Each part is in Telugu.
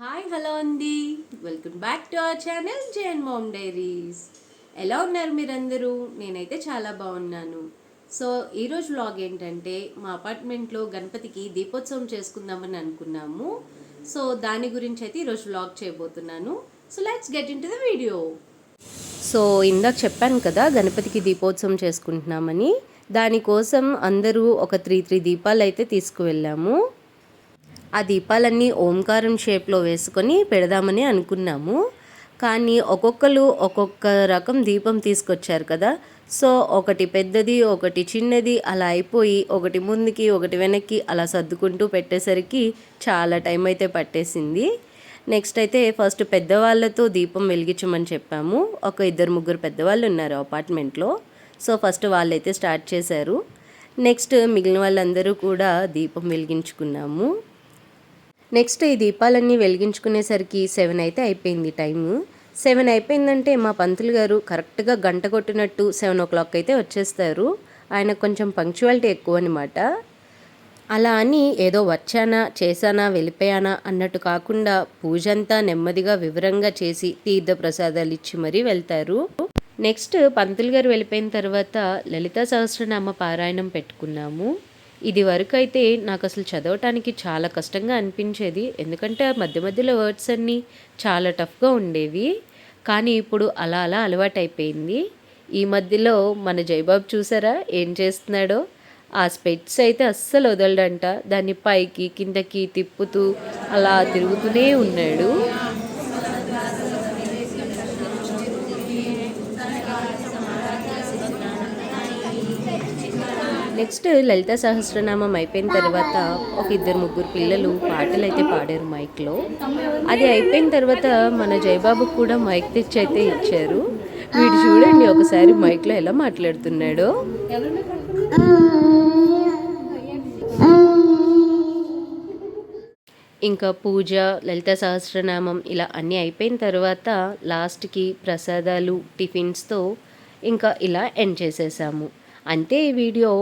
హాయ్ హలో అండి. Welcome back to our channel JN mom diaries. ఎలా ఉన్నారు మీరందరూ? నేనైతే చాలా బాగున్నాను. సో ఈరోజు వ్లాగ్ ఏంటంటే మా అపార్ట్మెంట్లో గణపతికి దీపోత్సవం చేసుకుందామని అనుకున్నాము. సో దాని గురించి అయితే ఈరోజు వ్లాగ్ చేయబోతున్నాను. So let's get into the video so ఇందాక చెప్పాను కదా గణపతికి దీపోత్సవం చేసుకుంటున్నామని. దానికోసం అందరూ ఒక త్రీ త్రీ దీపాలు అయితే తీసుకువెళ్ళాము. ఆ దీపాలన్నీ ఓంకారం షేప్లో వేసుకొని పెడదామని అనుకున్నాము. కానీ ఒక్కొక్కరు ఒక్కొక్క రకం దీపం తీసుకొచ్చారు కదా. సో ఒకటి పెద్దది ఒకటి చిన్నది అలా అయిపోయి ఒకటి ముందుకి ఒకటి వెనక్కి అలా సర్దుకుంటూ పెట్టేసరికి చాలా టైం అయితే పట్టేసింది. నెక్స్ట్ అయితే ఫస్ట్ పెద్దవాళ్ళతో దీపం వెలిగించమని చెప్పాము. ఒక ఇద్దరు ముగ్గురు పెద్దవాళ్ళు ఉన్నారు అపార్ట్మెంట్లో. సో ఫస్ట్ వాళ్ళైతే స్టార్ట్ చేశారు. నెక్స్ట్ మిగిలిన వాళ్ళందరూ కూడా దీపం వెలిగించుకున్నాము. నెక్స్ట్ ఈ దీపాలన్నీ వెలిగించుకునేసరికి సెవెన్ అయితే అయిపోయింది టైము. సెవెన్ అయిపోయిందంటే మా పంతులు గారు కరెక్ట్గా గంట కొట్టినట్టు సెవెన్ ఓ క్లాక్ అయితే వచ్చేస్తారు. ఆయన కొంచెం పంక్చువాలిటీ ఎక్కువ అనమాట అలా అని ఏదో వచ్చానా చేశానా వెళ్ళిపోయానా అన్నట్టు కాకుండా పూజ అంతా నెమ్మదిగా వివరంగా చేసి తీర్థ ప్రసాదాలు ఇచ్చి మరీ వెళ్తారు. నెక్స్ట్ పంతులు గారు వెళ్ళిపోయిన తర్వాత లలితా సహస్రనామ పారాయణం పెట్టుకున్నాము. ఇది వరకు అయితే నాకు అసలు చదవటానికి చాలా కష్టంగా అనిపించేది. ఎందుకంటే ఆ మధ్య మధ్యలో వర్డ్స్ అన్నీ చాలా టఫ్గా ఉండేవి. కానీ ఇప్పుడు అలా అలా అలవాటైపోయింది. ఈ మధ్యలో మన జయబాబు చూసారా ఏం చేస్తున్నాడో? ఆ స్పెట్స్ అయితే అస్సలు వదలడంట. దాన్ని పైకి కిందకి తిప్పుతూ అలా తిరుగుతూనే ఉన్నాడు. నెక్స్ట్ లలిత సహస్రనామం అయిపోయిన తర్వాత ఒక ఇద్దరు ముగ్గురు పిల్లలు పాటలు అయితే పాడారు మైక్లో. అది అయిపోయిన తర్వాత మన జయబాబుకు కూడా మైక్ తెచ్చి అయితే ఇచ్చారు. వీడు చూడండి ఒకసారి మైక్లో ఎలా మాట్లాడుతున్నాడో. ఇంకా పూజ లలిత సహస్రనామం ఇలా అన్నీ అయిపోయిన తర్వాత లాస్ట్కి ప్రసాదాలు టిఫిన్స్తో ఇంకా ఇలా ఎండ్ చేసేసాము. అంతే ఈ video.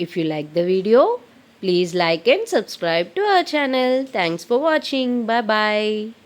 If you like the video, please like and subscribe to our channel. Thanks for watching. Bye bye.